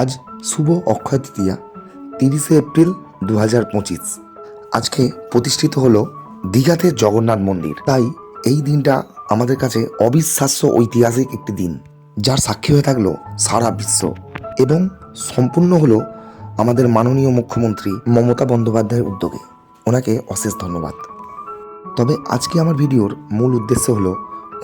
আজ শুভ অক্ষয় তৃতীয়া, তিরিশে এপ্রিল দু হাজার পঁচিশ। আজকে প্রতিষ্ঠিত হলো দীঘাতে জগন্নাথ মন্দির। তাই এই দিনটা আমাদের কাছে অবিশ্বাস্য ঐতিহাসিক একটি দিন, যার সাক্ষী হয়ে থাকল সারা বিশ্ব এবং সম্পূর্ণ হলো আমাদের মাননীয় মুখ্যমন্ত্রী মমতা বন্দ্যোপাধ্যায়ের উদ্যোগে। ওনাকে অশেষ ধন্যবাদ। তবে আজকে আমার ভিডিওর মূল উদ্দেশ্য হলো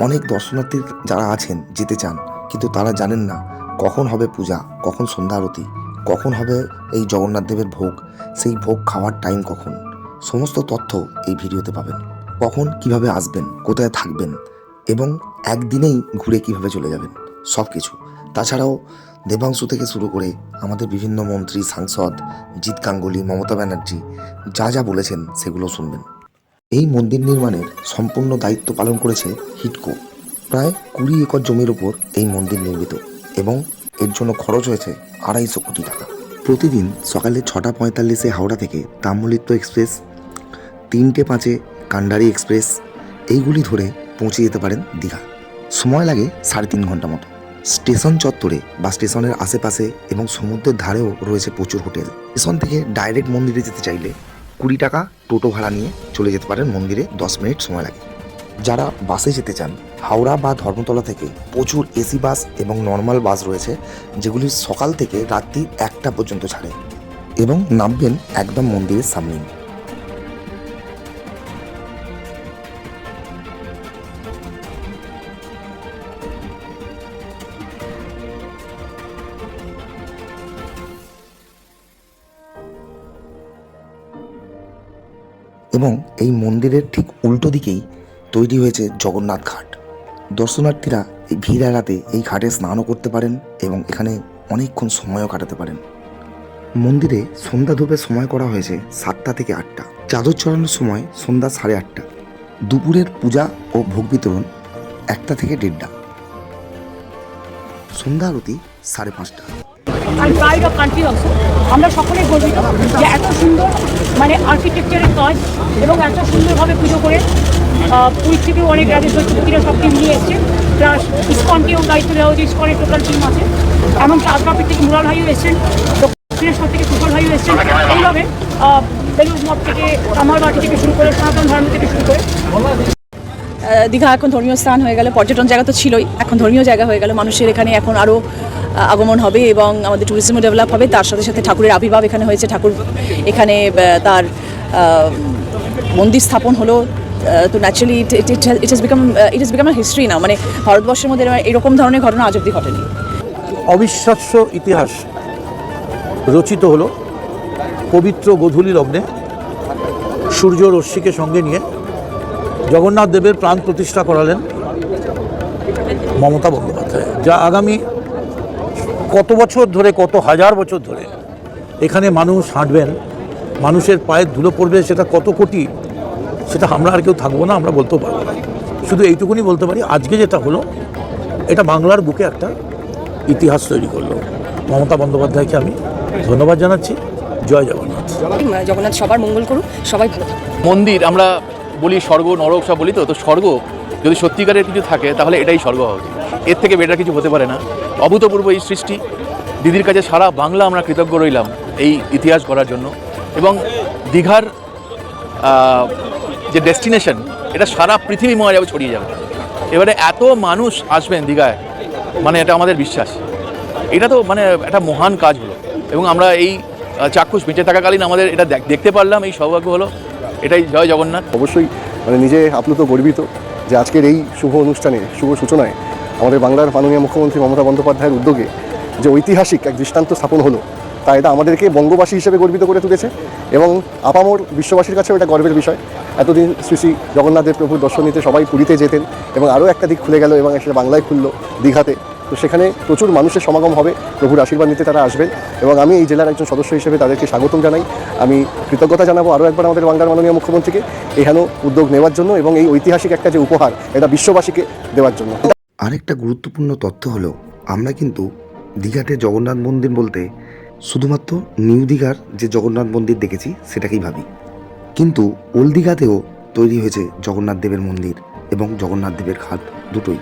অনেক দর্শনার্থী যারা আছেন, যেতে চান, কিন্তু তারা জানেন না কখন হবে পূজা? কখন সন্ধ্যা আরতি? কখন হবে এই জগন্নাথ দেবের ভোগ? সেই ভোগ খাওয়ার টাইম কখন? সমস্ত তথ্য এই ভিডিওতে পাবেন। কখন কীভাবে আসবেন? কোথায় থাকবেন? এবং একদিনেই ঘুরে কীভাবে চলে যাবেন? সব কিছু তাছাড়াও দেবাংশু থেকে শুরু করে আমাদের বিভিন্ন মন্ত্রী, সাংসদ, জিৎ গাঙ্গুলি, মমতা ব্যানার্জি যা যা বলেছেন সেগুলো শুনবেন। এই মন্দির নির্মাণের সম্পূর্ণ দায়িত্ব পালন করেছে হিটকো। প্রায় কুড়ি একর জমির ওপর এই মন্দির নির্মিত। এবং এর জন্য খরচ হয়েছে আড়াইশো কোটি টাকা। প্রতিদিন সকালে ছটা পঁয়তাল্লিশে হাওড়া থেকে তাম্রলিপ্ত এক্সপ্রেস, তিনটে পাঁচে কান্ডারি এক্সপ্রেস, এইগুলি ধরে পৌঁছে যেতে পারেন দীঘা। সময় লাগে সাড়ে তিন ঘণ্টা মতো। স্টেশন চত্বরে বা স্টেশনের আশেপাশে এবং সমুদ্রের ধারেও রয়েছে প্রচুর হোটেল। স্টেশন থেকে ডাইরেক্ট মন্দিরে যেতে চাইলে কুড়ি টাকা টোটো ভাড়া নিয়ে চলে যেতে পারেন মন্দিরে, দশ মিনিট সময় লাগে। যারা বাসে যেতে চান হাওড়া বা ধর্মতলা থেকে প্রচুর এসি বাস এবং নর্মাল বাস রয়েছে, যেগুলি সকাল থেকে রাত্রি একটা পর্যন্ত ছাড়ে এবং নামবেন একদম মন্দিরের সামনেই। এবং এই মন্দিরের ঠিক উল্টো দিকেই তৈরি হয়েছে জগন্নাথ ঘাট। দর্শনার্থীরা এই ভিড় এড়াতে এই ঘাটে স্নানও করতে পারেন এবং এখানে অনেকক্ষণ সময়ও কাটাতে পারেন। মন্দিরে সন্ধ্যা ধূপের সময় করা হয়েছে সাতটা থেকে আটটা। চাদর চড়ানোর সময় সন্ধ্যা সাড়ে আটটা। দুপুরের পূজা ও ভোগ বিতরণ একটা থেকে দেড়টা। সন্ধ্যা আরতি সাড়ে পাঁচটা। আমরা সকলে গর্বিত যে এত সুন্দর মানে আর্কিটেকচারের কাজ এবং এত সুন্দরভাবে পুজো করে আহ, পুরী থেকেও অনেক রাজ্যের দৈত্যপতিরা সব টিম নিয়ে এসছে। প্লাস ইস্কনকেও দায়িত্ব দেওয়া হয়েছে ইস্কনের টোটাল টিম আছে। এমনকি আজকাপির থেকে মুরাল ভাইও এসছেন দক্ষিণেশ্বর থেকে সুফল ভাইও এসছেন। এইভাবে বেলুজ মঠ থেকে কামারবাটি থেকে শুরু করে সনাতন ধর্ম থেকে শুরু করে। দীঘা এখন ধর্মীয় স্থান হয়ে গেল পর্যটন জায়গা তো ছিলই। এখন ধর্মীয় জায়গা হয়ে গেল মানুষের এখানে এখন আরও আগমন হবে এবং আমাদের ট্যুরিজমও ডেভেলপ হবে। তার সাথে সাথে ঠাকুরের আবির্ভাব এখানে হয়েছে। ঠাকুর এখানে তার মন্দির স্থাপন হলো। তো naturally it is become it is become history না মানে ভারতবর্ষের মধ্যে এরকম ধরনের ঘটনা আজ অব্দি ঘটেনি। অবিশ্বাস্য ইতিহাস রচিত হলো পবিত্র গোধূলি লগ্নে সূর্য রশ্মিকে সঙ্গে নিয়ে জগন্নাথ দেবের প্রাণ প্রতিষ্ঠা করালেন মমতা বন্দ্যোপাধ্যায়। যা আগামী কত বছর ধরে, কত হাজার বছর ধরে এখানে মানুষ হাঁটবেন, মানুষের পায়ের ধুলো পড়বে, সেটা কত কোটি সেটা আমরা আর কেউ থাকব না আমরা বলতেও পারব না। শুধু এইটুকুনি বলতে পারি আজকে যেটা হলো এটা বাংলার বুকে একটা ইতিহাস তৈরি করল। মমতা বন্দ্যোপাধ্যায়কে আমি ধন্যবাদ জানাচ্ছি জয় জগন্নাথ। জগন্নাথ সবার মঙ্গল করুক সবাই ভালো মন্দির আমরা বলি স্বর্গ নরক সব বলি তো তো স্বর্গ যদি সত্যিকারের কিছু থাকে তাহলে এটাই স্বর্গ হওয়া উচিত এর থেকে বেটার কিছু হতে পারে না। অভূতপূর্ব এই সৃষ্টি দিদির কাছে সারা বাংলা আমরা কৃতজ্ঞ রইলাম এই ইতিহাস করার জন্য। এবং দীঘার যে ডেস্টিনেশন, এটা সারা পৃথিবীময় যাবে ছড়িয়ে যাবে। এবারে এত মানুষ আসবেন দীঘায় মানে এটা আমাদের বিশ্বাস। এটা তো মানে একটা মহান কাজ হলো। এবং আমরা এই চাক্ষুষ বেঁচে থাকাকালীন আমাদের এটা দেখ- দেখতে পারলাম, এই সৌভাগ্য হলো। এটাই জয় জগন্নাথ। অবশ্যই মানে নিজে আপ্লুত গর্বিত যে আজকের এই শুভ অনুষ্ঠানে, শুভ সূচনায় আমাদের বাংলার মাননীয় মুখ্যমন্ত্রী মমতা বন্দ্যোপাধ্যায়ের উদ্যোগে যে ঐতিহাসিক এক দৃষ্টান্ত স্থাপন হলো, তা এটা আমাদেরকে বঙ্গবাসী হিসেবে গর্বিত করে তুলেছে। এবং আপামর বিশ্ববাসীর কাছেও এটা গর্বের বিষয়। এতদিন শ্রী শ্রী জগন্নাথের প্রভুর দর্শন নিতে সবাই পুরীতে যেতেন এবং আরও একটা দিক খুলে গেল এবং সেটা বাংলায় খুললো দীঘাতে। তো সেখানে প্রচুর মানুষের সমাগম হবে, প্রভুর আশীর্বাদ নিতে তারা আসবেন এবং আমি এই জেলার একজন সদস্য হিসেবে তাদেরকে স্বাগতম জানাই। আমি কৃতজ্ঞতা জানাব আরও একবার আমাদের বাংলার মাননীয় মুখ্যমন্ত্রীকে এখানেও উদ্যোগ নেওয়ার জন্য এবং এই ঐতিহাসিক একটা যে উপহার, এটা বিশ্ববাসীকে দেওয়ার জন্য। আরেকটা গুরুত্বপূর্ণ তথ্য হলো, আমরা কিন্তু দীঘাতে জগন্নাথ মন্দির বলতে শুধুমাত্র নিউ দীঘার যে জগন্নাথ মন্দির দেখেছি, সেটাকেই ভাবি। কিন্তু ওলদিঘাতেও তৈরি হয়েছে জগন্নাথ দেবের মন্দির এবং জগন্নাথ দেবের ঘাট দুটোই।